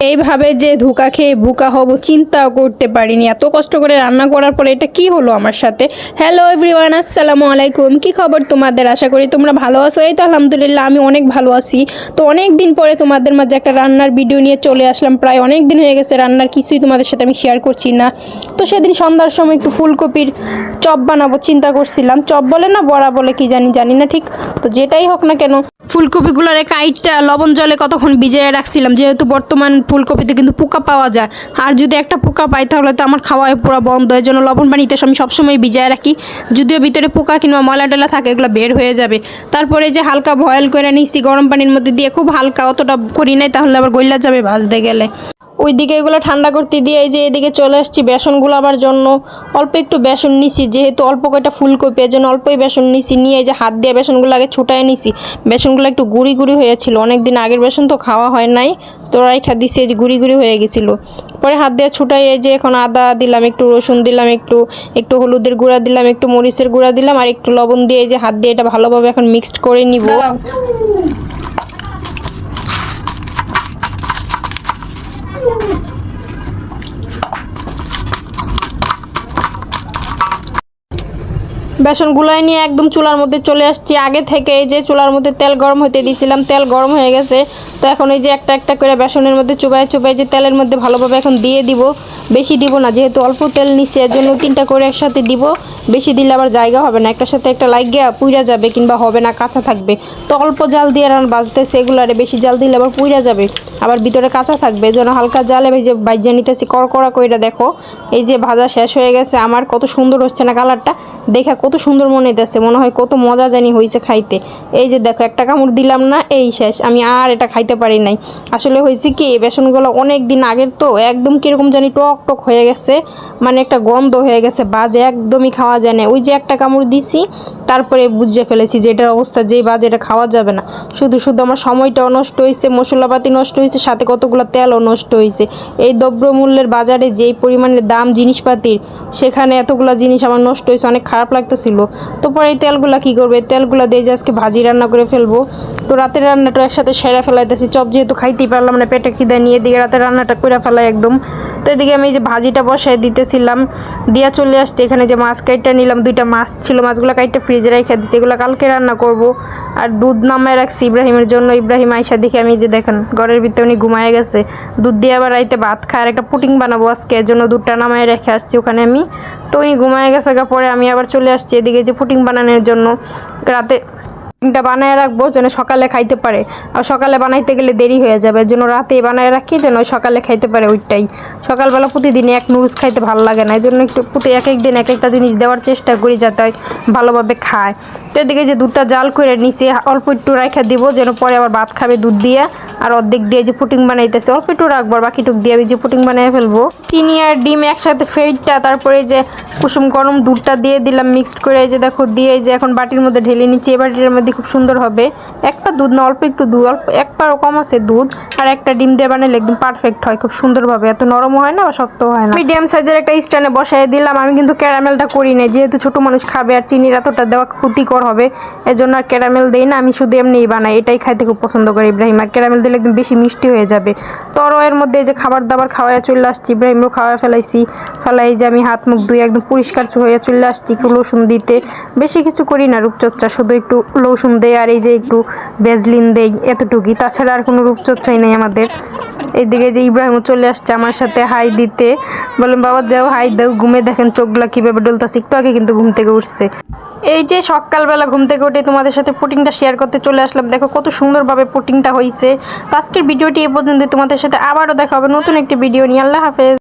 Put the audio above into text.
এইভাবে যে ধোকা খেয়ে বুকা হব, চিন্তাও করতে পারিনি। এত কষ্ট করে রান্না করার পরে এটা কি হলো আমার সাথে? হ্যালো এভরিওয়ান আসসালামু আলাইকুম। কি খবর তোমাদের? আশা করি তোমরা ভালো আছো। এই তো আলহামদুলিল্লাহ, আমি অনেক ভালো আছি। তো অনেক দিন পরে তোমাদের মাঝে একটা রান্নার ভিডিও নিয়ে চলে আসলাম। প্রায় অনেক দিন হয়ে গেছে রান্নার, কিছুই তোমাদের সাথে আমি শেয়ার করছি না। তো সেদিন সন্ধ্যার সময় একটু ফুলকপির চপ বানাবো চিন্তা করছিলাম। চপ বলে না বড়া বলে কি জানি জানি না ঠিক। তো যেটাই হোক না কেন ফুলকপিগুলোর কাইটটা লবণ জলে কতক্ষণ ভিজিয়ে রাখছিলাম, যেহেতু বর্তমান ফুলকপিতে কিন্তু পোকা পাওয়া যায়। আর যদি একটা পোকা পাই, তাহলে তো আমার খাওয়ায় পুরো বন্ধ। এর জন্য লবণ পানিতে আমি সবসময় ভিজিয়ে রাখি। যদিও ভিতরে পোকা কিংবা ময়লা টলা থাকে, এগুলো বের হয়ে যাবে। তারপরে যে হালকা বয়েল করে নিচ্ছি গরম পানির মধ্যে দিয়ে খুব হালকা অতটা করি নাই, তাহলে আবার গইলা যাবে ভাজতে গেলে। ওইদিকে এগুলো ঠান্ডা করতে দিয়ে এই যে এদিকে চলে আসছি বেসনগুলো আবার জন্য। অল্প একটু বেসন নিছি, যেহেতু অল্প কয়টা ফুলকপি এর জন্য অল্পই বেসন নিছি, নিয়ে এই যে হাত দিয়ে বেসনগুলো আগে ছুটায় নিছি। বেসনগুলো একটু গুড়ি গুড়ি হয়েছিল অনেক দিন আগের বেসন তো খাওয়া হয় নাই, তো রাইখা দিছি এই যে গুড়ি গুড়ি হয়ে গেছিল। পরে হাত দিয়ে ছুটাই এই যে এখন আদা দিলাম, একটু রসুন দিলাম, একটু একটু হলুদের গুঁড়া দিলাম, একটু মরিচের গুঁড়া দিলাম, আর একটু লবণ দিয়ে এই যে হাত দিয়ে এটা ভালোভাবে এখন মিক্সড করে নিব। বেসন গুলাই নিয়ে একদম চুলার মধ্যে চলে আসছি। আগে থেকে যে চুলার মধ্যে তেল গরম হতে দিয়েছিলাম তেল গরম হয়ে গেছে। তো এখন এই যে একটা একটা করে বেসনের মধ্যে চুবাই চুবাই যে তেলের মধ্যে ভালোভাবে এখন দিয়ে দিব, বেশি দিব না, যেহেতু অল্প তেল নিচ্ছে এর জন্য তিনটা করে একসাথে দিব, বেশি দিলে আবার জায়গা হবে না, একটার সাথে একটা লাগিয়ে পুইরা যাবে কিংবা হবে না, কাঁচা থাকবে। তো অল্প জাল দিয়ে রান বাজতে সেগুলারে বেশি জাল দিলে আবার পুইরা যাবে, আবার ভিতরে কাঁচা থাকবে এই জন্য হালকা জালে ভেজে বাইজা নিতেছি, কড়কড়া কইরা দেখো, এই যে ভাজা শেষ হয়ে গেছে, আমার কত সুন্দর হচ্ছে না কালারটা, দেখা কত সুন্দর মনে হইতেছে, মনে হয় কত মজা জানি হয়েছে খাইতে। এই যে দেখো, একটা কামড় দিলাম না, এই শেষ, আমি আর এটা খাইতে পারি নাই। আসলে হয়েছে কি বেসনগুলো অনেক দিন আগের তো, একদম কীরকম জানি টক টক হয়ে গেছে মানে একটা গন্ধ হয়ে গেছে, বাজে, একদমই খাওয়া যায় না। ওই যে একটা কামড় দিছি, তারপরে বুঝে ফেলেছি যে এটার অবস্থা যেই বাজে, এটা খাওয়া যাবে না। শুধু শুধু আমার সময়টাও নষ্ট হয়েছে মশলাপাতি নষ্ট হয়েছে সাথে কতগুলো তেলও নষ্ট হয়েছে এই দ্রব্যমূল্যের বাজারে যেই পরিমাণের দাম জিনিসপাতির, সেখানে এতগুলো জিনিস আমার নষ্ট হয়েছে অনেক খারাপ লাগতেছিল। তো পরে এই তেলগুলো কী করবে? তেলগুলো দিয়ে যে আজকে ভাজি রান্না করে ফেলব। তো রাতের রান্নাটা একসাথে সেরা ফেলাইতেছি। চপ যেহেতু খাইতেই পারলাম না, পেটে খিদে নিয়ে এদিকে রাতে রান্নাটা করে ফেলাই একদম। তো এদিকে আমি যে ভাজিটা বসাই দিতেছিলাম, দিয়া চলে আসছে। এখানে যে মাছ কাইটটা নিলাম, দুইটা মাছ ছিল, মাছগুলো কাইটটা ফ্রিজে রেখে দিচ্ছি এগুলো কালকে রান্না করব। আর দুধ নামায় রাখছি ইব্রাহিমের জন্য। ইব্রাহিম আইসা দেখে আমি যে দেখেন, ঘরের ভিতরে উনি ঘুমায় গেছে। দুধ দিয়ে আবার রাইতে ভাত খায়। আর একটা পুটিং বানাবো আজকে, এর জন্য দুধটা নামায় রেখে আসছি ওখানে আমি। তো উনি ঘুমায় গেছে পরে আমি আবার চলে আসছি এদিকে যে পুটিং বানানোর জন্য। রাতে পুডিংটা বানায় রাখব যেন সকালে খাইতে পারে। আর সকালে বানাইতে গেলে দেরি হয়ে যাবে যেন রাতে বানায় রাখি যেন সকালে খাইতে পারে ওইটাই। সকালবেলা প্রতিদিন এক নুডলস খাইতে ভালো লাগে না, এই জন্য একটু প্রতি এক এক দিন এক একটা জিনিস দেওয়ার চেষ্টা করি যাতে ভালোভাবে খায়। তো এদিকে যে দুধটা জাল করে নিচে অল্প একটু রাখা দিব, যেন পরে আবার ভাত খাবে দুধ দিয়ে। আর অর্ধেক দিয়ে যে পুটিং বানাইতেছে, অল্প একটু রাখব আর বাকিটুক দিয়ে আমি যে পুটিং বানিয়ে ফেলব। চিনি আর ডিম একসাথে ফেটটা তারপরে যে কুসুম গরম দুধটা দিয়ে দিলাম মিক্সড করে যে দেখো, দিয়ে যে এখন বাটির মধ্যে ঢেলে নিচ্ছি, এই বাটির মধ্যে খুব সুন্দর হবে। একটা দুধ না, অল্প একটু দুধ, অল্প এক পারও কম আছে দুধ, আর একটা ডিম দিয়ে বানালে একদম পারফেক্ট হয়, খুব সুন্দরভাবে। এত নরম হয় না বা শক্ত হয় না? মিডিয়াম সাইজের একটা স্ট্যান্ডে বসাই দিলাম, আমি কিন্তু ক্যারামেলটা করি না যেহেতু ছোট মানুষ খাবে আর চিনির এতটা দেওয়া ক্ষতিকর হবে। এর জন্য আর ক্যারামেল দিই না, আমি শুধু এমনিই বানাই, এটাই খাইতে খুব পছন্দ করি ইব্রাহিম। আর ক্যারামেল দিলে একদম বেশি মিষ্টি হয়ে যাবে। তর এর মধ্যে এই যে খাবার দাবার খাওয়াইয়া চলে আসছি, ইব্রাহিমও খাওয়া ফেলাইছি। ফেলাই যে আমি হাত মুখ ধুয়ে একদম পরিষ্কার হয়ে চলে আসছি, একটু লসুন দিতে। বেশি কিছু করি না রূপচর্চা, শুধু একটু লসুন দেয় আর এই যে একটু বেজলিন দেই, এতটুকুই। তাছাড়া আর কোনো রূপচর্চাই নেই আমাদের। এইদিকে যে ইব্রাহিম চলে আসছে আমার সাথে, হাই দিতে। বললাম, বাবা, দেও, হাই দেও, ঘুমে দেখেন চোখগুলা কীভাবে ডলতাছে। একটু আগে কিন্তু ঘুম থেকে উঠছে। এই যে সকালবেলা ঘুম থেকে উঠে তোমাদের সাথে পুটিংটা শেয়ার করতে চলে আসলাম। দেখো, কত সুন্দরভাবে পুটিংটা হয়েছে আজকের ভিডিওটি এ পর্যন্ত তোমাদের সাথে আবারও দেখা হবে নতুন একটি ভিডিও নিয়ে। আল্লাহ হাফেজ।